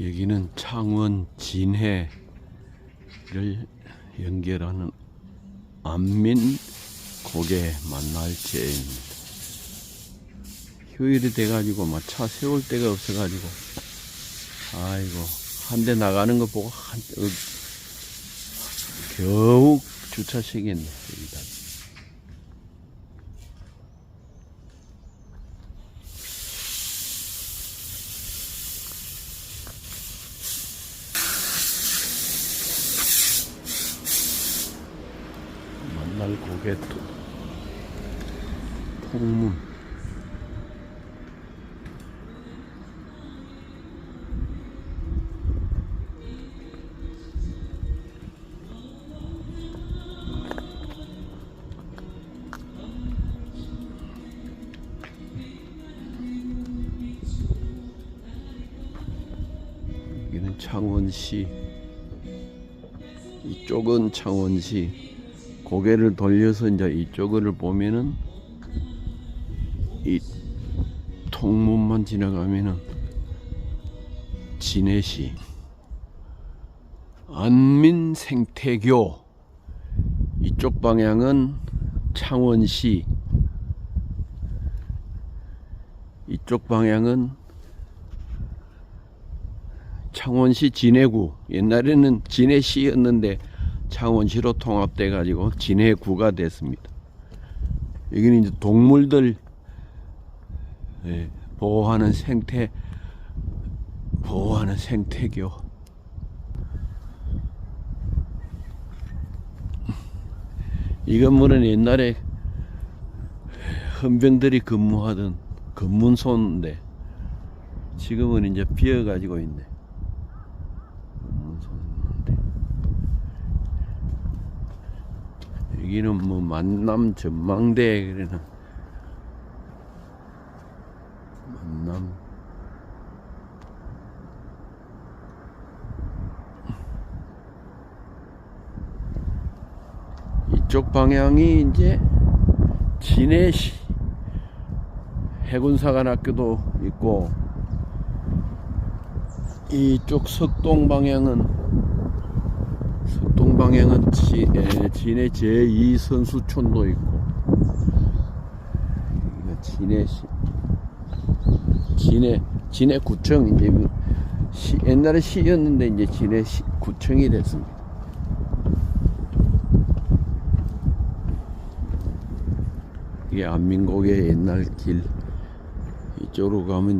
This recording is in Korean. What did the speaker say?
여기는 창원 진해를 연결하는 안민 고개 만날 제입니다. 휴일이 돼가지고 막 차 세울 데가 없어가지고 아이고 한 대 나가는 거 보고 한 어, 겨우 주차시겠네 여기다. 통- 통문 여기는 창원시. 이쪽은 창원시 고개를 돌려서 이제 이쪽을 보면은 이 통문만 지나가면은 진해시 안민 생태교 이쪽 방향은 창원시 이쪽 방향은 창원시 진해구. 옛날에는 진해시였는데 창원시로 통합돼 가지고 진해구가 됐습니다. 여기는 이제 동물들 예, 보호하는 생태 보호하는 생태교 이 건물은 옛날에 헌병들이 근무하던 근문소인데 지금은 이제 비어 가지고 있네. 근문소인데 여기는 뭐 만남 전망대 그러는 만남. 이쪽 방향이 이제 진해시 해군사관학교도 있고 이쪽 석동 방향은 석 동 방향은 지, 에, 진해 제2 선수촌도 있고 여기가 진해시 진해 진해 구청 이제 시, 옛날에 시였는데 이제 진해 시, 구청이 됐습니다. 이게 안민곡의 옛날 길 이쪽으로 가면 이제